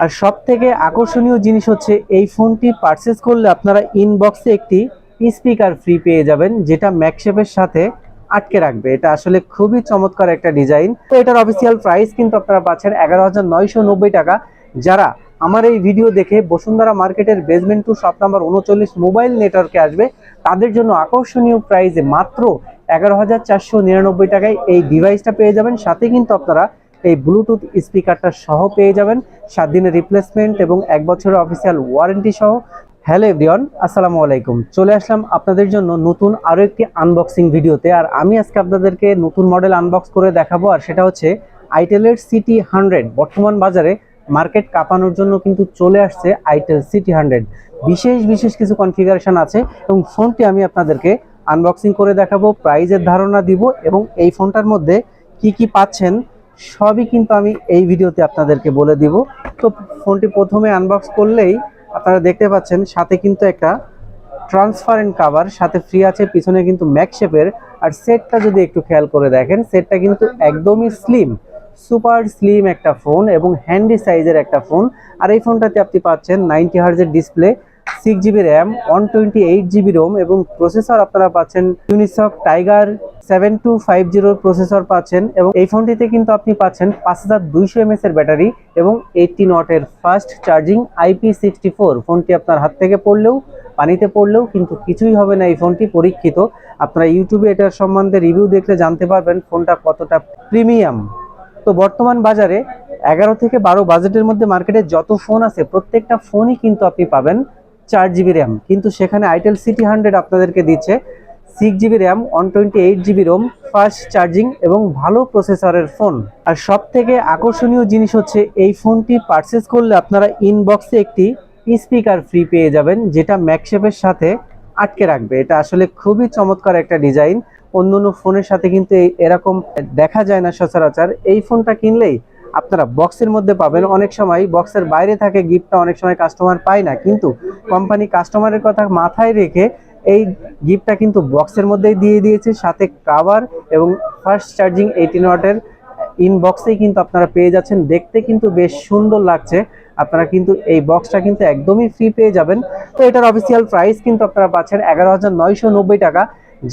আর সব থেকে আকর্ষণীয় জিনিস হচ্ছে এই ফোনটি পারচেস করলে আপনারা ইনবক্সে একটি স্পিকার ফ্রি পেয়ে যাবেন, যেটা ম্যাকশেপের সাথে আটকে রাখবে। এটা আসলে খুবই চমৎকার একটা ডিজাইন তো এটার অফিসিয়াল প্রাইস কিন্তু আপনারা পাচ্ছেন এগারো টাকা। যারা আমার এই ভিডিও দেখে বসুন্ধরা মার্কেটের বেসমেন্ট টু শপ নাম্বার উনচল্লিশ মোবাইল নেটওয়ার্কে আসবে, তাদের জন্য আকর্ষণীয় প্রাইসে মাত্র এগারো টাকায় এই ডিভাইসটা পেয়ে যাবেন। সাথে কিন্তু আপনারা এই ব্লুটুথ স্পিকারটা সহ পেয়ে যাবেন। সাত দিনের রিপ্লেসমেন্ট এবং এক বছরের অফিসিয়াল ওয়ারেন্টি সহ। হ্যালো এভরিওয়ান আসসালামু আলাইকুম। চলে আসলাম আপনাদের জন্য নতুন আরও একটি আনবক্সিং ভিডিওতে আর আমি আজকে আপনাদেরকে নতুন মডেল আনবক্স করে দেখাবো। আর সেটা হচ্ছে আইটেলের সিটি হান্ড্রেড বর্তমান বাজারে মার্কেট কাঁপানোর জন্য কিন্তু চলে আসছে আইটেল সিটি হান্ড্রেড বিশেষ বিশেষ কিছু কনফিগারেশন আছে এবং ফোনটি আমি আপনাদেরকে আনবক্সিং করে দেখাবো। প্রাইজের ধারণা দিব এবং এই ফোনটার মধ্যে কি কি পাচ্ছেন সবই কিন্তু আমি এই ভিডিওতে আপনাদেরকে বলে দিব। তো ফোনটি প্রথমে আনবক্স করলেই আপনারা দেখতে পাচ্ছেন, সাথে কিন্তু একটা ট্রান্সপারেন্ট কাভার সাথে ফ্রি আছে, পিছনে কিন্তু ম্যাকশেপের আর সেটটা যদি একটু খেয়াল করে দেখেন সেটটা কিন্তু একদমই স্লিম সুপার স্লিম একটা ফোন এবং হ্যান্ডি সাইজের একটা ফোন আর এই ফোনটাতে আপনি পাচ্ছেন ninety হার্জের display six GB RAM one twenty eight GB ROM এবং প্রসেসর আপনারা পাচ্ছেন Unisoc Tiger seven two five জিরোর প্রসেসর পাচ্ছেন এবং এই ফোনটিতে কিন্তু আপনি পাচ্ছেন পাঁচ হাজার দুইশো এমএস এর ব্যাটারি এবং এইটটিন ওয়াটের fast charging IP sixty four ফোনটি আপনার হাত থেকে পড়লেও, পানিতে পড়লেও কিন্তু কিছুই হবে না এই ফোনটি পরীক্ষিত। আপনারা ইউটিউবে এটার সম্বন্ধে রিভিউ দেখলে জানতে পারবেন ফোনটা কতটা প্রিমিয়াম তো বর্তমান বাজারে এগারো থেকে বারো বাজেটের মধ্যে মার্কেটে যত ফোন আছে, প্রত্যেকটা ফোনই কিন্তু আপনি পাবেন। চার জিবি র্যাম। কিন্তু সেখানে আইটেল সিটি হান্ড্রেড আপনাদেরকে দিচ্ছে six GB RAM one twenty eight GB ROM fast charging এবং ভালো প্রসেসরের ফোন আর সব থেকে আকর্ষণীয় জিনিস হচ্ছে এই ফোনটি পারচেস করলে আপনারা ইনবক্সে একটি স্পিকার ফ্রি পেয়ে যাবেন, যেটা ম্যাকশেপের সাথে আটকে রাখবে। এটা আসলে খুবই চমৎকার একটা ডিজাইন অন্য অন্য ফোনের সাথে কিন্তু এরকম দেখা যায় না সচরাচর। এই ফোনটা কিনলেই আপনারা বক্সের মধ্যে পাবেন। অনেক সময় বক্সের বাইরে থাকে গিফটটা অনেক সময় কাস্টমার পায় না, কিন্তু কোম্পানি কাস্টমারের কথা মাথায় রেখে এই গিফটটা কিন্তু বক্সের মধ্যেই দিয়ে দিয়েছে। সাথে কাভার এবং ফার্স্ট চার্জিং এইটিন ওয়াটের ইনবক্সেই কিন্তু আপনারা পেয়ে যাচ্ছেন। দেখতে কিন্তু বেশ সুন্দর লাগছে। আপনারা কিন্তু এই বক্সটা কিন্তু একদমই ফ্রি পেয়ে যাবেন। তো এটার অফিসিয়াল প্রাইস কিন্তু আপনারা পাচ্ছেন এগারো টাকা।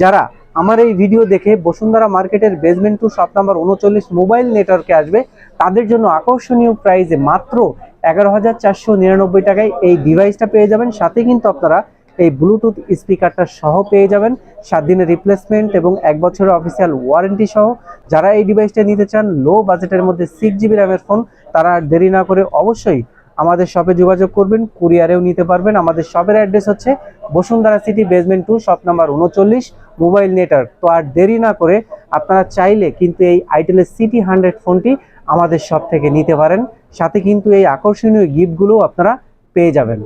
যারা আমার এই ভিডিও দেখে বসুন্ধরা মার্কেটের বেসমেন্ট টু শপ নাম্বার উনচল্লিশ মোবাইল নেটওয়ার্কে আসবে। তাদের জন্য আকর্ষণীয় প্রাইসে মাত্র এগারো হাজার চারশো নিরানব্বই টাকায় এই ডিভাইসটা পেয়ে যাবেন। সাথে কিন্তু আপনারা এই ব্লুটুথ স্পিকারটা সহ পেয়ে যাবেন। সাত দিনের রিপ্লেসমেন্ট এবং এক বছরের অফিসিয়াল ওয়ারেন্টি সহ। যারা এই ডিভাইসটা নিতে চান লো বাজেটের মধ্যে সিক্স জিবি র্যামের ফোন তারা দেরি না করে অবশ্যই আমাদের শপে যোগাযোগ করবেন। কুরিয়ারেও নিতে পারবেন। আমাদের শপের অ্যাড্রেস হচ্ছে Bashundhara City basement two shop number উনচল্লিশ মোবাইল নেটওয়ার্ক। তো আর দেরি না করে আপনারা চাইলে কিন্তু এই আইটেলের সিটি হান্ড্রেড ফোনটি আমাদের শপ থেকে নিতে পারেন। সাথে কিন্তু এই আকর্ষণীয় গিফটগুলোও আপনারা পেয়ে যাবেন।